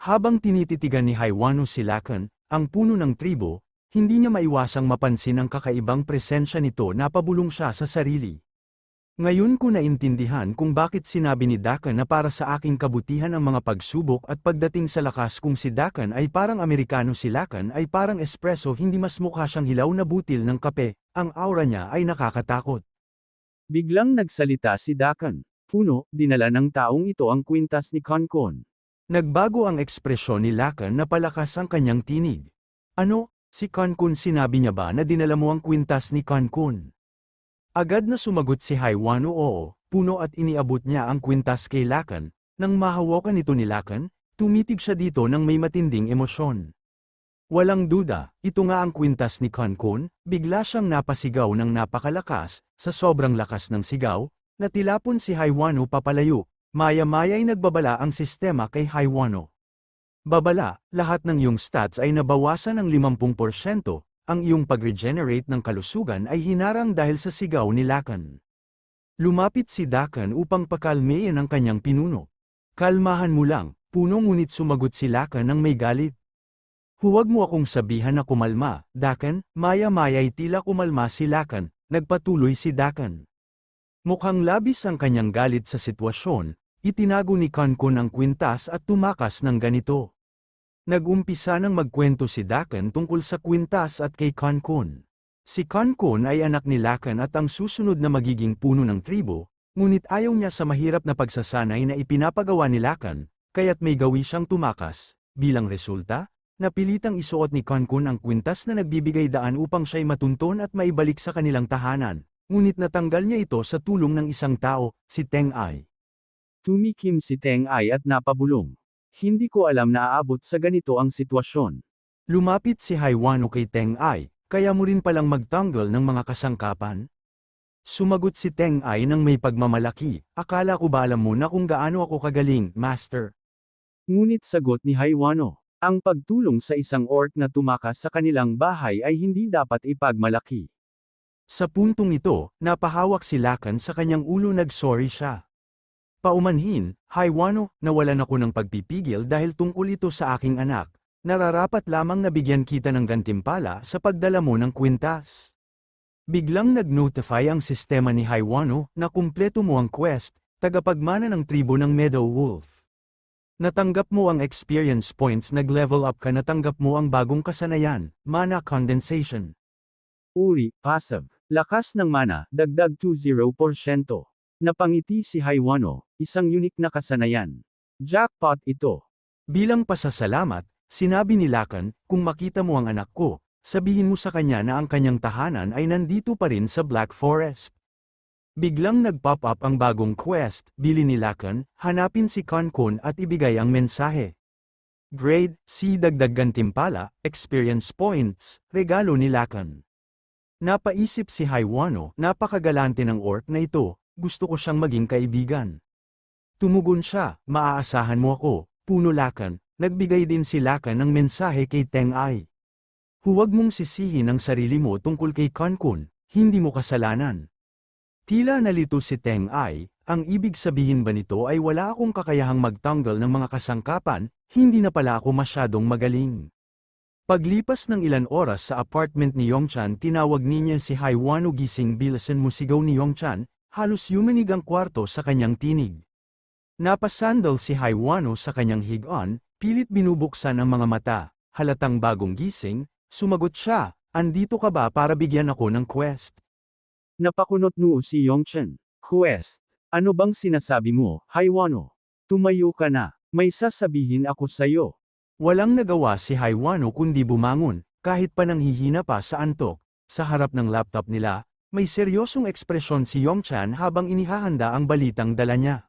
Habang tinititigan ni Haiwano si Lakan, ang puno ng tribo, hindi niya maiwasang mapansin ang kakaibang presensya nito na pabulong siya sa sarili. Ngayon ko naintindihan kung bakit sinabi ni Dakan na para sa aking kabutihan ang mga pagsubok at pagdating sa lakas kung si Dakan ay parang Amerikano si Lakan ay parang espresso hindi mas mukha siyang hilaw na butil ng kape, ang aura niya ay nakakatakot. Biglang nagsalita si Dakan. Puno, dinala ng taong ito ang kwintas ni Konkon. Nagbago ang ekspresyon ni Lakan na palakas ang kanyang tinig. Ano, si Konkon sinabi niya ba na dinala mo ang kwintas ni Konkon? Agad na sumagot si Haiwano oo, puno at iniabot niya ang kwintas kay Lakan, nang mahawakan ito ni Lakan, tumitig siya dito ng may matinding emosyon. Walang duda, ito nga ang kwintas ni Konkon, bigla siyang napasigaw ng napakalakas, sa sobrang lakas ng sigaw, natilapon si Haiwano papalayo, maya-maya'y nagbabala ang sistema kay Haiwano. Babala, lahat ng iyong stats ay nabawasan ng 50%, ang iyong pag-regenerate ng kalusugan ay hinarang dahil sa sigaw ni Lakan. Lumapit si Dakan upang pakalmeyan ang kanyang pinuno. Kalmahan mo lang, puno ngunit sumagot si Lakan ng may galit. Huwag mo akong sabihan na kumalma, Dakan, maya-maya'y tila kumalma si Lakan, nagpatuloy si Dakan. Mukhang labis ang kanyang galit sa sitwasyon, itinago ni Kankun ang kwintas at tumakas ng ganito. Nag-umpisa nang magkwento si Dakan tungkol sa kwintas at kay Kankun. Si Kankun ay anak ni Lakan at ang susunod na magiging puno ng tribo, ngunit ayaw niya sa mahirap na pagsasanay na ipinapagawa ni Lakan, kaya't may gawi siyang tumakas. Bilang resulta, napilitang isuot ni Kankun ang kwintas na nagbibigay daan upang siya'y matunton at maibalik sa kanilang tahanan, ngunit natanggal niya ito sa tulong ng isang tao, si Teng Ai. Tumikim si Teng Ai at napabulong. Hindi ko alam na aabot sa ganito ang sitwasyon. Lumapit si Haiwano kay Teng Ai, kaya mo rin palang magtanggol ng mga kasangkapan? Sumagot si Teng Ai ng may pagmamalaki, akala ko ba alam mo na kung gaano ako kagaling, Master? Ngunit sagot ni Haiwano, ang pagtulong sa isang orc na tumakas sa kanilang bahay ay hindi dapat ipagmalaki. Sa puntong ito, napahawak si Lakan sa kanyang ulo nag-sorry siya. Paumanhin, Haiwano, nawalan ako ng pagpipigil dahil tungkol ito sa aking anak. Nararapat lamang na bigyan kita ng gantimpala sa pagdala mo ng kwintas. Biglang nag-notify ang sistema ni Haiwano na kumpleto mo ang quest, tagapagmana ng tribo ng Meadow Wolf. Natanggap mo ang experience points nag-level up ka natanggap mo ang bagong kasanayan, mana condensation. Uri, passive. Lakas ng mana, dagdag 20%. Napangiti si Haiwano, isang unique na kasanayan. Jackpot ito. Bilang pasasalamat, sinabi ni Lakan, kung makita mo ang anak ko, sabihin mo sa kanya na ang kanyang tahanan ay nandito pa rin sa Black Forest. Biglang nag-pop up ang bagong quest, bili ni Lakan, hanapin si Konkon at ibigay ang mensahe. Grade, C dagdag gantimpala, experience points, regalo ni Lakan. Napaisip si Haiwano, napakagalante ng orc na ito, gusto ko siyang maging kaibigan. Tumugon siya, maaasahan mo ako, puno lakan, nagbigay din si Lakan ng mensahe kay Teng Ai. Huwag mong sisihin ang sarili mo tungkol kay Kankun, hindi mo kasalanan. Tila nalito si Teng Ai, ang ibig sabihin ba nito ay wala akong kakayahang magtanggal ng mga kasangkapan, hindi na pala ako masyadong magaling. Paglipas ng ilan oras sa apartment ni Yongchan tinawag niya si Haiwano gising bilasan musigaw ni Yongchan, halos yumanig ang kwarto sa kanyang tinig. Napasandal si Haiwano sa kanyang higaan, pilit binubuksan ang mga mata, halatang bagong gising, sumagot siya, andito ka ba para bigyan ako ng quest? Napakunot noo si Yongchen. Quest. Ano bang sinasabi mo, Haiwano? Tumayo ka na, may sasabihin ako sa'yo. Walang nagawa si Haiwano kundi bumangon, kahit pa nanghihina pa sa antok, sa harap ng laptop nila, may seryosong ekspresyon si Yongchan habang inihahanda ang balitang dala niya.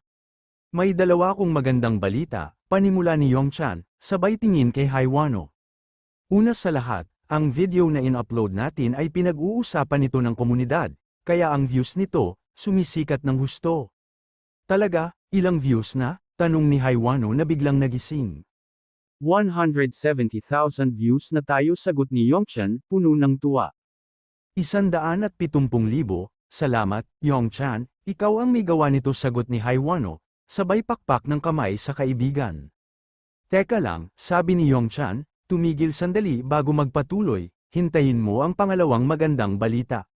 May dalawa kong magandang balita, panimula ni Yongchan, sabay tingin kay Haiwano. Una sa lahat, ang video na in-upload natin ay pinag-uusapan nito ng komunidad, kaya ang views nito, sumisikat ng husto. Talaga, ilang views na? Tanong ni Haiwano na biglang nagising. 170,000 views na tayo sagot ni Yongchan, puno ng tuwa. Isandaan at pitumpung libo, salamat, Yongchan, ikaw ang may gawa nito sagot ni Haiwano, sabay pakpak ng kamay sa kaibigan. Teka lang, sabi ni Yongchan, tumigil sandali bago magpatuloy, hintayin mo ang pangalawang magandang balita.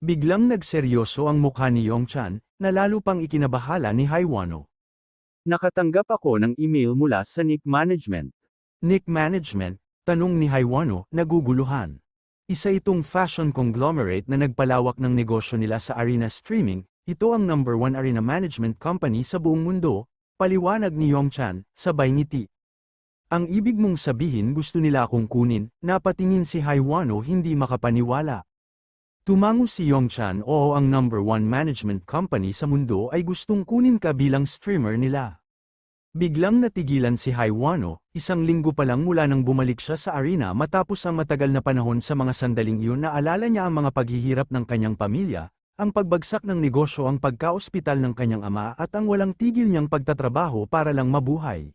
Biglang nagseryoso ang mukha ni Yongchan, na lalo pang ikinabahala ni Haiwano. Nakatanggap ako ng email mula sa Nick Management. Nick Management, tanong ni Haiwano, naguguluhan. Isa itong fashion conglomerate na nagpalawak ng negosyo nila sa arena streaming, ito ang number one arena management company sa buong mundo, paliwanag ni Yongchan, sabay ngiti. Ang ibig mong sabihin gusto nila akong kunin, napatingin si Haiwano hindi makapaniwala. Tumango si Yongchan oo ang number one management company sa mundo ay gustong kunin ka bilang streamer nila. Biglang natigilan si Haiwano, isang linggo pa lang mula nang bumalik siya sa arena matapos ang matagal na panahon sa mga sandaling iyon na alala niya ang mga paghihirap ng kanyang pamilya, ang pagbagsak ng negosyo ang pagkaospital ng kanyang ama at ang walang tigil niyang pagtatrabaho para lang mabuhay.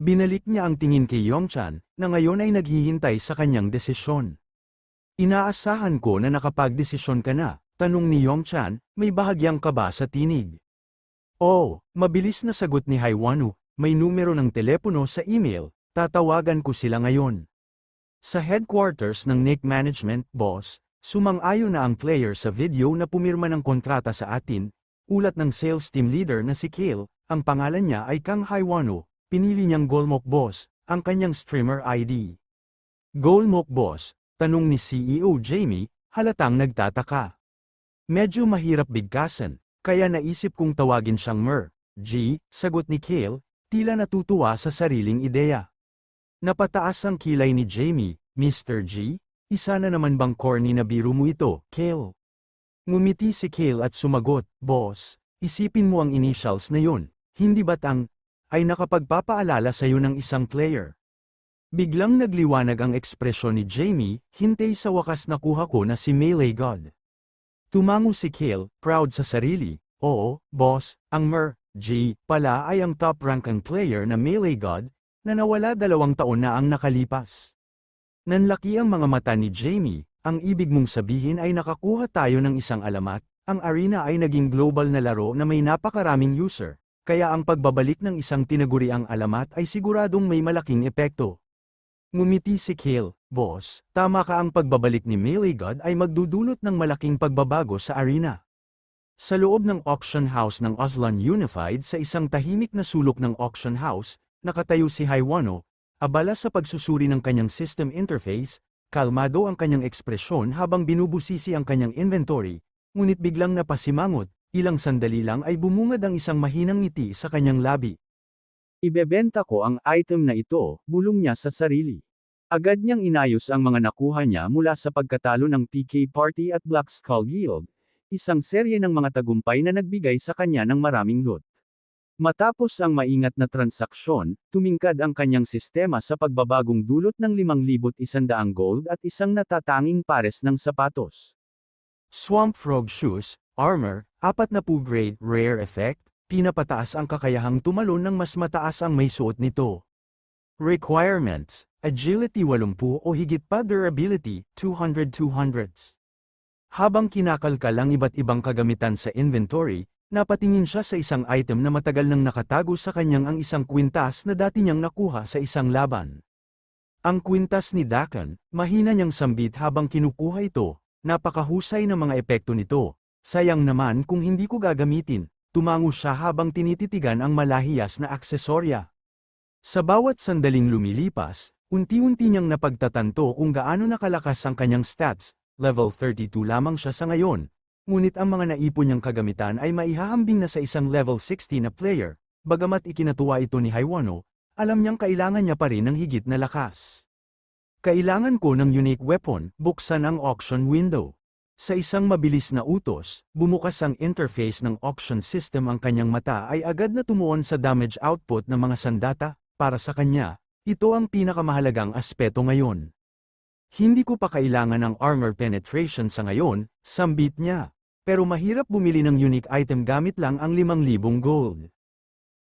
Binalik niya ang tingin kay Yongchan, na ngayon ay naghihintay sa kanyang desisyon. Inaasahan ko na nakapagdesisyon ka na, tanong ni Yongchan, may bahagyang ka ba sa tinig? Oh, mabilis na sagot ni Haiwanu, may numero ng telepono sa email, tatawagan ko sila ngayon. Sa headquarters ng Nick Management, boss, sumang-ayon na ang player sa video na pumirma ng kontrata sa atin, ulat ng sales team leader na si Kale, ang pangalan niya ay Kang Haiwanu, pinili niyang Golmok Boss, ang kanyang streamer ID. Golmok Boss, tanong ni CEO Jamie, halatang nagtataka. Medyo mahirap bigkasan, kaya naisip kong tawagin siyang Mer. G, sagot ni Kale, tila natutuwa sa sariling ideya. Napataas ang kilay ni Jamie, Mr. G, isa na naman bang corny na biro mo ito, Kale? Ngumiti si Kale at sumagot, Boss, isipin mo ang initials na yun, hindi ba't ang, ay nakapagpapaalala sa'yo ng isang player. Biglang nagliwanag ang ekspresyon ni Jamie, hintay sa wakas nakuha ko na si Melee God. Tumango si Kale, proud sa sarili, oo, boss, ang Mer, G, pala ay ang top-ranking player na Melee God, na nawala dalawang taon na ang nakalipas. Nanlaki ang mga mata ni Jamie, ang ibig mong sabihin ay nakakuha tayo ng isang alamat, ang arena ay naging global na laro na may napakaraming user, kaya ang pagbabalik ng isang tinaguriang alamat ay siguradong may malaking epekto. Ngumiti si Kale, boss, tama ka ang pagbabalik ni Melee God ay magdudulot ng malaking pagbabago sa arena. Sa loob ng auction house ng Oslan Unified sa isang tahimik na sulok ng auction house, nakatayo si Haiwano, abala sa pagsusuri ng kanyang system interface, kalmado ang kanyang ekspresyon habang binubusisi ang kanyang inventory, ngunit biglang napasimangot, ilang sandali lang ay bumungad ang isang mahinang ngiti sa kanyang labi. Ibebenta ko ang item na ito, bulong niya sa sarili. Agad niyang inayos ang mga nakuha niya mula sa pagkatalo ng PK Party at Black Skull Guild, isang serye ng mga tagumpay na nagbigay sa kanya ng maraming loot. Matapos ang maingat na transaksyon, tumingkad ang kanyang sistema sa pagbabagong dulot ng 5,100 gold at isang natatanging pares ng sapatos. Swamp Frog Shoes, Armor, 40 grade Rare Effect, pinapataas ang kakayahang tumalon ng mas mataas ang may suot nito. Requirements, Agility 80 o higit pa Durability, 200-200s. Habang kinakalkal ang iba't ibang kagamitan sa inventory, napatingin siya sa isang item na matagal nang nakatago sa kanyang ang isang kwintas na dati niyang nakuha sa isang laban. Ang kwintas ni Dakan, mahina niyang sambit habang kinukuha ito, napakahusay ng mga epekto nito. Sayang naman kung hindi ko gagamitin, Tumango siya habang tinititigan ang malahiyas na aksesorya. Sa bawat sandaling lumilipas, unti-unti niyang napagtatanto kung gaano nakalakas ang kanyang stats, level 32 lamang siya sa ngayon, ngunit ang mga naipon niyang kagamitan ay maihahambing na sa isang level 60 na player, bagamat ikinatuwa ito ni Haiwano, alam niyang kailangan niya pa rin ng higit na lakas. Kailangan ko ng unique weapon, buksan ang auction window. Sa isang mabilis na utos, bumukas ang interface ng auction system ang kanyang mata ay agad na tumuon sa damage output ng mga sandata, para sa kanya, ito ang pinakamahalagang aspeto ngayon. Hindi ko pa kailangan ng armor penetration sa ngayon, sambit niya. Pero mahirap bumili ng unique item gamit lang ang 5,000 gold.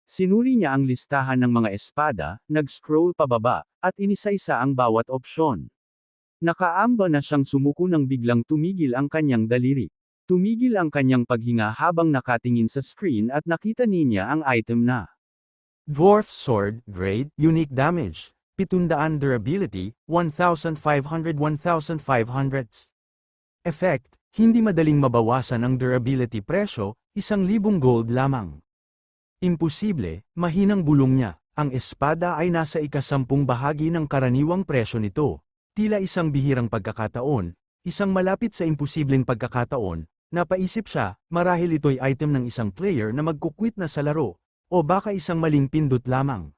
Sinuri niya ang listahan ng mga espada, nag-scroll pababa, at inisa-isa ang bawat opsyon. Nakaamba na siyang sumuko nang biglang tumigil ang kanyang daliri. Tumigil ang kanyang paghinga habang nakatingin sa screen at nakita niya ang item na. Dwarf Sword, Grade, Unique Damage, 700 Durability, 1,500-1,500. Effect, hindi madaling mabawasan ang durability presyo, 1,000 gold lamang. Imposible, mahinang bulong niya, ang espada ay nasa ikasampung bahagi ng karaniwang presyo nito, tila isang bihirang pagkakataon, isang malapit sa imposibleng pagkakataon, napaisip siya, marahil ito'y item ng isang player na magkukwit na sa laro, o baka isang maling pindot lamang.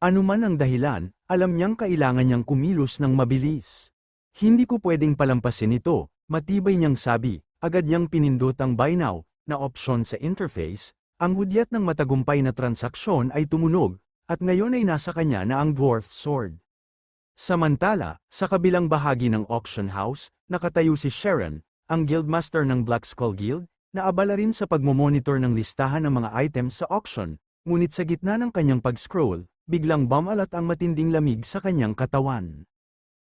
Ano man ang dahilan, alam niyang kailangan niyang kumilos ng mabilis. Hindi ko pwedeng palampasin ito, matibay niyang sabi, agad niyang pinindot ang buy now, na option sa interface, ang hudyat ng matagumpay na transaksyon ay tumunog, at ngayon ay nasa kanya na ang dwarf sword. Samantala, sa kabilang bahagi ng auction house, nakatayo si Sharon, ang guildmaster ng Black Skull Guild, na abala rin sa pagmomonitor ng listahan ng mga items sa auction, ngunit sa gitna ng kanyang pag-scroll, biglang bumalat ang matinding lamig sa kanyang katawan.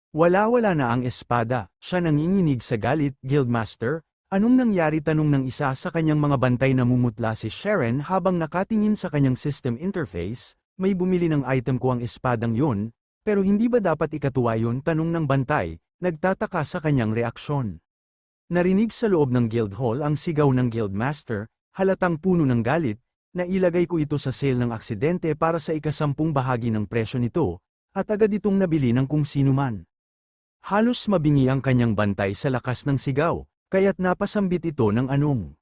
Wala-wala na ang espada, siya nanginginig sa galit, Guildmaster, anong nangyari tanong ng isa sa kanyang mga bantay na mumutla si Sharon habang nakatingin sa kanyang system interface, may bumili ng item ko ang espadang yun, pero hindi ba dapat ikatuwa yun tanong ng bantay, nagtataka sa kanyang reaksyon. Narinig sa loob ng guild hall ang sigaw ng guildmaster, halatang puno ng galit, na ilagay ko ito sa sale ng aksidente para sa ikasampung bahagi ng presyo nito, at agad itong nabili ng kung sino man. Halos mabingi ang kanyang bantay sa lakas ng sigaw, kaya't napasambit ito ng anong.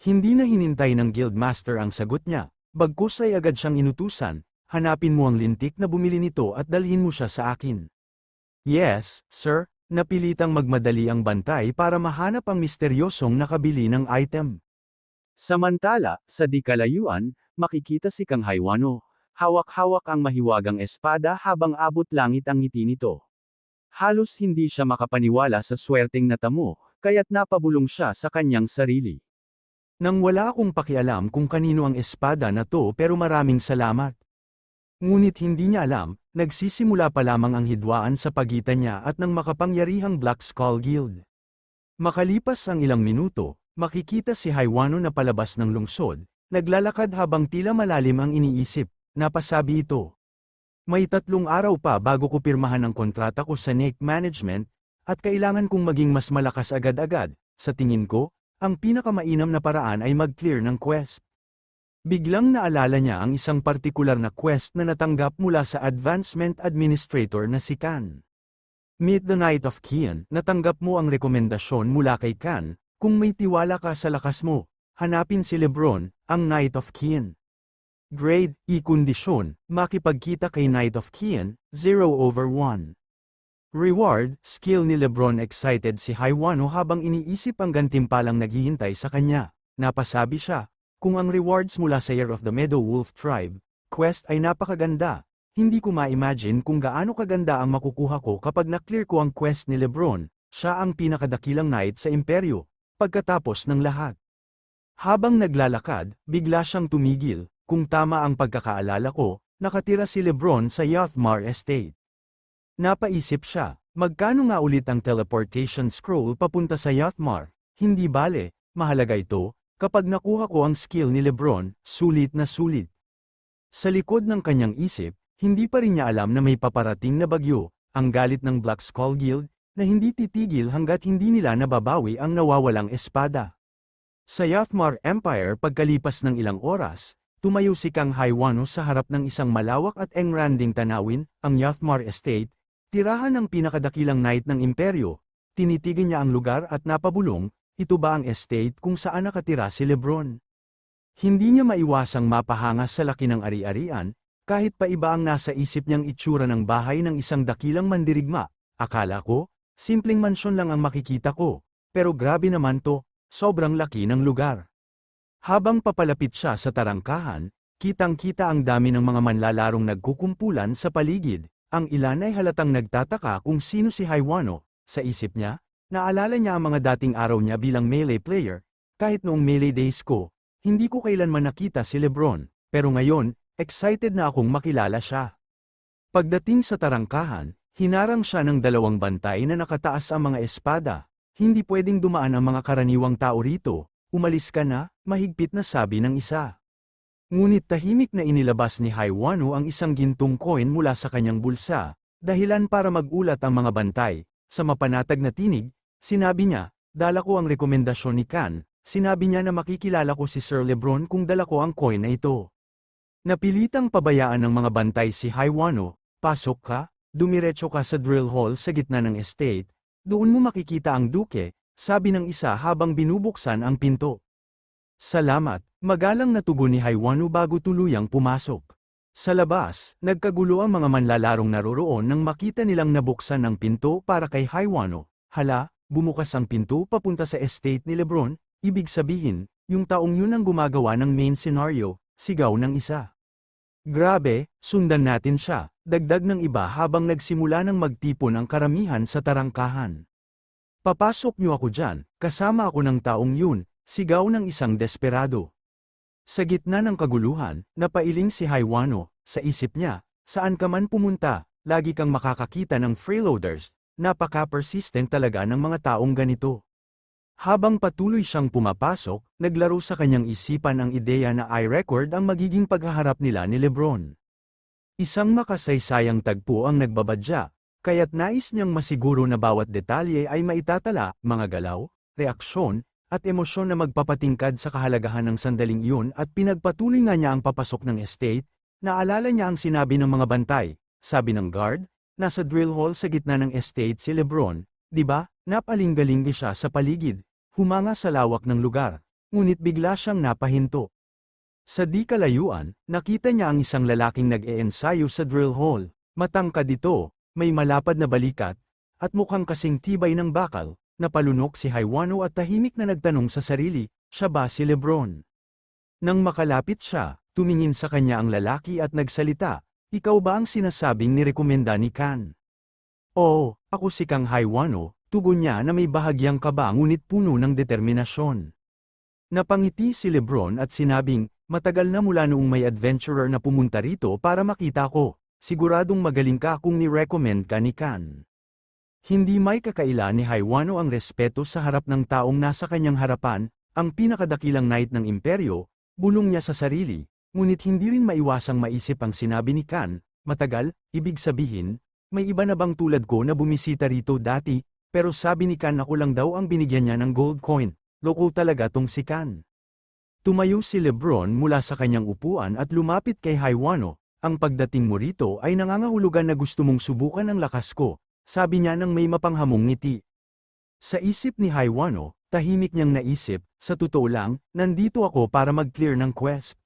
Hindi na hinintay ng guildmaster ang sagot niya, bagkus ay agad siyang inutusan, hanapin mo ang lintik na bumili nito at dalhin mo siya sa akin. Yes, sir, napilitang magmadali ang bantay para mahanap ang misteryosong nakabili ng item. Samantala, sa di kalayuan, makikita si Kang Haiwano, hawak-hawak ang mahiwagang espada habang abot langit ang ngiti nito. Halos hindi siya makapaniwala sa swerteng natamo, kaya't napabulong siya sa kanyang sarili. Nang wala akong pakialam kung kanino ang espada na to pero maraming salamat. Ngunit hindi niya alam, nagsisimula pa lamang ang hidwaan sa pagitan niya at ng makapangyarihang Black Skull Guild. Makalipas ang ilang minuto, makikita si Haiwano na palabas ng lungsod, naglalakad habang tila malalim ang iniisip, napasabi ito. May tatlong araw pa bago ko pirmahan ang kontrata ko sa Nick Management, at kailangan kong maging mas malakas agad-agad, sa tingin ko, ang pinakamainam na paraan ay mag-clear ng quest. Biglang naalala niya ang isang partikular na quest na natanggap mula sa Advancement Administrator na si Kan. Meet the Knight of Kian, natanggap mo ang rekomendasyon mula kay Kan, kung may tiwala ka sa lakas mo, hanapin si Lebron, ang Knight of Kian. Grade, i-kondisyon, makipagkita kay Knight of Kian, 0 over 1. Reward, skill ni Lebron excited si Haiwano habang iniisip ang gantimpalang naghihintay sa kanya. Napasabi siya, kung ang rewards mula sa Year of the Meadow Wolf Tribe, quest ay napakaganda, hindi ko ma-imagine kung gaano kaganda ang makukuha ko kapag na-clear ko ang quest ni Lebron, siya ang pinakadakilang knight sa imperyo, pagkatapos ng lahat. Habang naglalakad, bigla siyang tumigil, kung tama ang pagkakaalala ko, nakatira si Lebron sa Yathmar Estate. Napaisip siya, magkano nga ulit ang teleportation scroll papunta sa Yathmar? Hindi bale, mahalaga ito, kapag nakuha ko ang skill ni Lebron, sulit na sulit. Sa likod ng kanyang isip, hindi pa rin niya alam na may paparating na bagyo, ang galit ng Black Skull Guild, na hindi titigil hanggat hindi nila nababawi ang nawawalang espada. Sa Yathmar Empire pagkalipas ng ilang oras, Tumayo si Kang Haiwano sa harap ng isang malawak at engranding tanawin, ang Yathmar Estate, tirahan ng pinakadakilang knight ng imperyo. Tinitigan niya ang lugar at napabulong, ito ba ang estate kung saan nakatira si Lebron? Hindi niya maiwasang mapahanga sa laki ng ari-arian, kahit pa iba ang nasa isip niyang itsura ng bahay ng isang dakilang mandirigma. Akala ko, simpleng mansyon lang ang makikita ko, pero grabe naman to, sobrang laki ng lugar. Habang papalapit siya sa tarangkahan, kitang-kita ang dami ng mga manlalarong nagkukumpulan sa paligid, ang ilan ay halatang nagtataka kung sino si Haiwano, sa isip niya, naalala niya ang mga dating araw niya bilang melee player, kahit noong melee days ko, hindi ko kailanman nakita si Lebron, pero ngayon, excited na akong makilala siya. Pagdating sa tarangkahan, hinarang siya ng dalawang bantay na nakataas ang mga espada, hindi pwedeng dumaan ang mga karaniwang tao rito, Umalis ka na, mahigpit na sabi ng isa. Ngunit tahimik na inilabas ni Haiwano ang isang gintong coin mula sa kanyang bulsa, dahilan para magulat ang mga bantay. Sa mapanatag na tinig, sinabi niya, dala ko ang rekomendasyon ni Kan, sinabi niya na makikilala ko si Sir Lebron kung dala ko ang coin na ito. Napilitang pabayaan ng mga bantay si Haiwano, pasok ka, dumiretso ka sa drill hall sa gitna ng estate, doon mo makikita ang duke, sabi ng isa habang binubuksan ang pinto. Salamat, magalang na tugon ni Haiwano bago tuluyang pumasok. Sa labas, nagkagulo ang mga manlalarong naroroon nang makita nilang nabuksan ang pinto para kay Haiwano. Hala, bumukas ang pinto papunta sa estate ni Lebron, ibig sabihin, yung taong yun ang gumagawa ng main scenario, sigaw ng isa. Grabe, sundan natin siya, dagdag ng iba habang nagsimula ng magtipon ang karamihan sa tarangkahan. Papasok niyo ako dyan, kasama ako ng taong yun, sigaw ng isang desperado. Sa gitna ng kaguluhan, napailing si Haiwano, sa isip niya, saan ka man pumunta, lagi kang makakakita ng freeloaders, napaka-persistent talaga ng mga taong ganito. Habang patuloy siyang pumapasok, naglaro sa kanyang isipan ang ideya na i-record ang magiging paghaharap nila ni Lebron. Isang makasaysayang tagpo ang nagbabadya, kaya't nais niyang masiguro na bawat detalye ay maitatala, mga galaw, reaksyon, at emosyon na magpapatingkad sa kahalagahan ng sandaling iyon at pinagpatuloy nga niya ang papasok ng estate, naalala niya ang sinabi ng mga bantay, sabi ng guard, nasa drill hall sa gitna ng estate si Lebron, di ba, napalinggalinggi siya sa paligid, humanga sa lawak ng lugar, ngunit bigla siyang napahinto. Sa di kalayuan, nakita niya ang isang lalaking nag-eensayo sa drill hall, matangkad ito, may malapad na balikat, at mukhang kasing tibay ng bakal, Napalunok si Haiwano at tahimik na nagtanong sa sarili, siya ba si Lebron? Nang makalapit siya, tumingin sa kanya ang lalaki at nagsalita, ikaw ba ang sinasabing nirekomenda ni Kan? Oo, ako si Kang Haiwano, tugon niya na may bahagyang kaba ngunit puno ng determinasyon. Napangiti si Lebron at sinabing, matagal na mula noong may adventurer na pumunta rito para makita ko, siguradong magaling ka kung ni-recommend ka ni Kan. Hindi may kakaila ni Haiwano ang respeto sa harap ng taong nasa kanyang harapan, ang pinakadakilang knight ng imperyo, bulong niya sa sarili, ngunit hindi rin maiwasang maisip ang sinabi ni Kan, matagal, ibig sabihin, may iba na bang tulad ko na bumisita rito dati, pero sabi ni Kan ako lang daw ang binigyan niya ng gold coin, loko talaga tong si Kan. Tumayo si Lebron mula sa kanyang upuan at lumapit kay Haiwano, ang pagdating mo rito ay nangangahulugan na gusto mong subukan ang lakas ko, sabi niya nang may mapanghamong ngiti. Sa isip ni Haiwano, tahimik niyang naisip, sa totoo lang, nandito ako para mag-clear ng quest.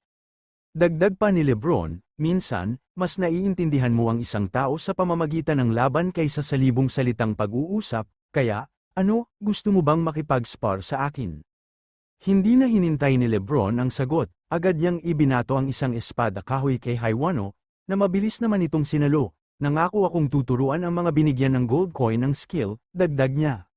Dagdag pa ni Lebron, minsan, mas naiintindihan mo ang isang tao sa pamamagitan ng laban kaysa sa libong salitang pag-uusap, kaya, ano, gusto mo bang makipag-spar sa akin? Hindi na hinintay ni Lebron ang sagot, agad niyang ibinato ang isang espada kahoy kay Haiwano, na mabilis naman itong sinalo, Nangako akong tuturuan ang mga binigyan ng gold coin ng skill, dagdag niya.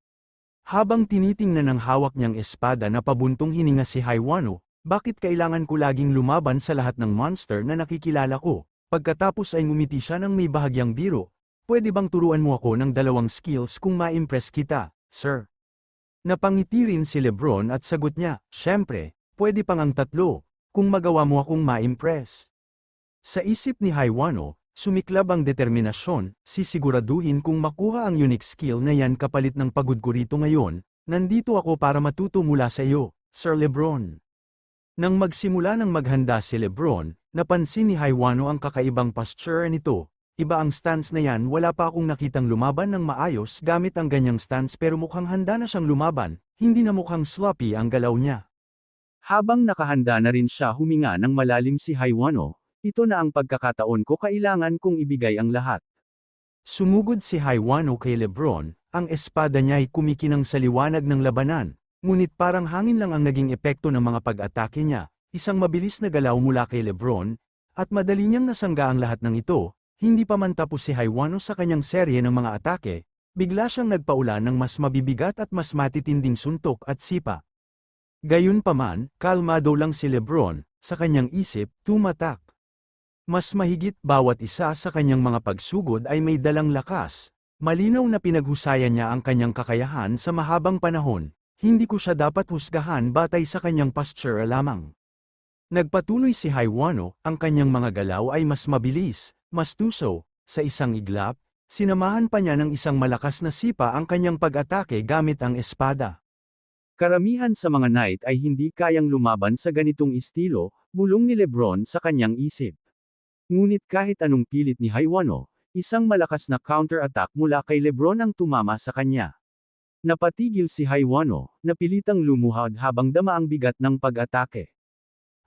Habang tinitingnan ng hawak niyang espada na pabuntong hininga si Haiwano, bakit kailangan ko laging lumaban sa lahat ng monster na nakikilala ko? Pagkatapos ay ngumiti siya ng may bahagyang biro, pwede bang turuan mo ako ng dalawang skills kung ma-impress kita, sir? Napangiti rin si Lebron at sagot niya, syempre, pwede pang ang tatlo, kung magawa mo akong ma-impress. Sa isip ni Haiwano, Sumiklab ang determinasyon, sisiguraduhin kung makuha ang unique skill na yan kapalit ng pagod ko rito ngayon, nandito ako para matuto mula sa iyo, Sir Lebron. Nang magsimula ng maghanda si Lebron, napansin ni Haiwano ang kakaibang posture nito, iba ang stance na yan wala pa akong nakitang lumaban ng maayos gamit ang ganyang stance pero mukhang handa na siyang lumaban, hindi na mukhang sloppy ang galaw niya. Habang nakahanda na rin siya huminga ng malalim si Haiwano, ito na ang pagkakataon ko kailangan kong ibigay ang lahat. Sumugod si Haiwano kay Lebron, ang espada niya ay kumikinang sa liwanag ng labanan, ngunit parang hangin lang ang naging epekto ng mga pag-atake niya, isang mabilis na galaw mula kay Lebron, at madali niyang nasangga ang lahat ng ito, hindi pa man tapos si Haiwano sa kanyang serye ng mga atake, bigla siyang nagpaulan ng mas mabibigat at mas matitinding suntok at sipa. Gayunpaman, kalmado lang si Lebron, sa kanyang isip, tumatak. Mas mahigit bawat isa sa kanyang mga pagsugod ay may dalang lakas. Malinaw na pinaghusayan niya ang kanyang kakayahan sa mahabang panahon, hindi ko siya dapat husgahan batay sa kanyang posture lamang. Nagpatuloy si Haiwano, ang kanyang mga galaw ay mas mabilis, mas tuso, sa isang iglap, sinamahan pa niya ng isang malakas na sipa ang kanyang pag-atake gamit ang espada. Karamihan sa mga knight ay hindi kayang lumaban sa ganitong estilo, bulong ni Lebron sa kanyang isip. Ngunit kahit anong pilit ni Haiwano, isang malakas na counter-attack mula kay Lebron ang tumama sa kanya. Napatigil si Haiwano, napilitang lumuhad habang dama ang bigat ng pag-atake.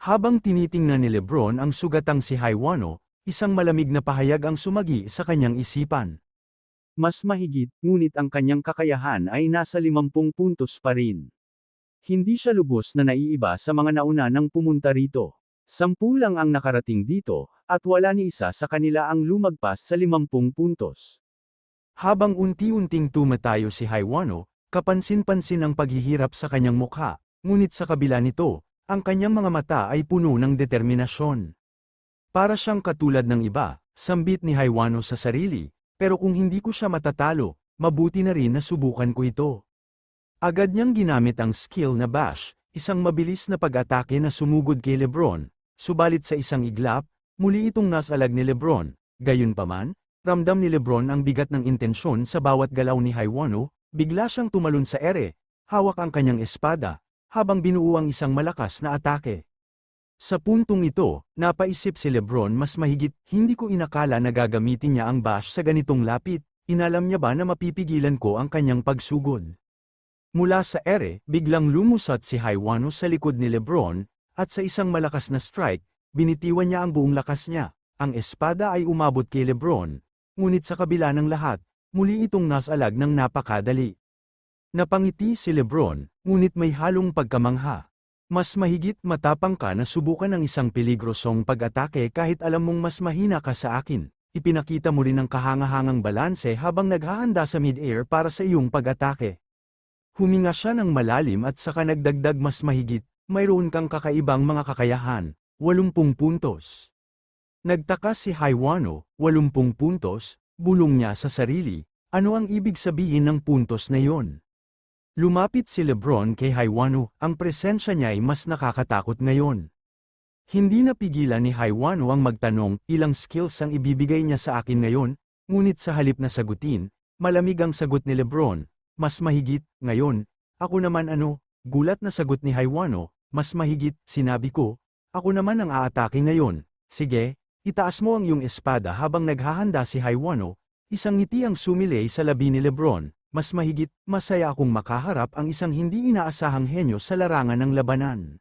Habang tinitingnan ni Lebron ang sugatang si Haiwano, isang malamig na pahayag ang sumagi sa kanyang isipan. Mas mahigit, ngunit ang kanyang kakayahan ay nasa 50 puntos pa rin. Hindi siya lubos na naiiba sa mga nauna nang pumunta rito. Sampu lang ang nakarating dito, at wala ni isa sa kanila ang lumagpas sa 50 puntos. Habang unti-unting tumatayo si Haiwano, kapansin-pansin ang paghihirap sa kanyang mukha, ngunit sa kabila nito, ang kanyang mga mata ay puno ng determinasyon. Para siyang katulad ng iba, sambit ni Haiwano sa sarili, pero kung hindi ko siya matatalo, mabuti na rin na subukan ko ito. Agad niyang ginamit ang skill na bash, isang mabilis na pag-atake na sumugod kay Lebron, subalit sa isang iglap, muli itong nasalag ni Lebron, gayunpaman, ramdam ni Lebron ang bigat ng intensyon sa bawat galaw ni Haiwano, bigla siyang tumalon sa ere, hawak ang kanyang espada, habang binuo ang isang malakas na atake. Sa puntong ito, napaisip si Lebron mas mahigit, hindi ko inakala na gagamitin niya ang bash sa ganitong lapit, inalam niya ba na mapipigilan ko ang kanyang pagsugod. Mula sa ere, biglang lumusat si Haiwano sa likod ni Lebron, at sa isang malakas na strike, binitiwan niya ang buong lakas niya. Ang espada ay umabot kay Lebron, ngunit sa kabila ng lahat, muli itong nasalag ng napakadali. Napangiti si Lebron, ngunit may halong pagkamangha. Mas mahigit matapang ka na subukan ang isang peligrosong pag-atake kahit alam mong mas mahina ka sa akin. Ipinakita mo rin ang kahangahangang balanse habang naghahanda sa mid-air para sa iyong pag-atake. Huminga siya ng malalim at saka nagdagdag mas mahigit, mayroon kang kakaibang mga kakayahan, 80 puntos. Nagtaka si Haiwano, 80 puntos, bulong niya sa sarili, ano ang ibig sabihin ng puntos na yon? Lumapit si Lebron kay Haiwano, ang presensya niya ay mas nakakatakot ngayon. Hindi napigilan ni Haiwano ang magtanong, ilang skills ang ibibigay niya sa akin ngayon, ngunit sa halip na sagutin, malamig ang sagot ni Lebron, mas mahigit, ngayon, ako naman ano, gulat na sagot ni Haiwano, mas mahigit, sinabi ko, ako naman ang aatake ngayon, sige, itaas mo ang iyong espada habang naghahanda si Haiwano, isang ngiti ang sumilay sa labi ni Lebron, mas mahigit, masaya akong makaharap ang isang hindi inaasahang henyo sa larangan ng labanan.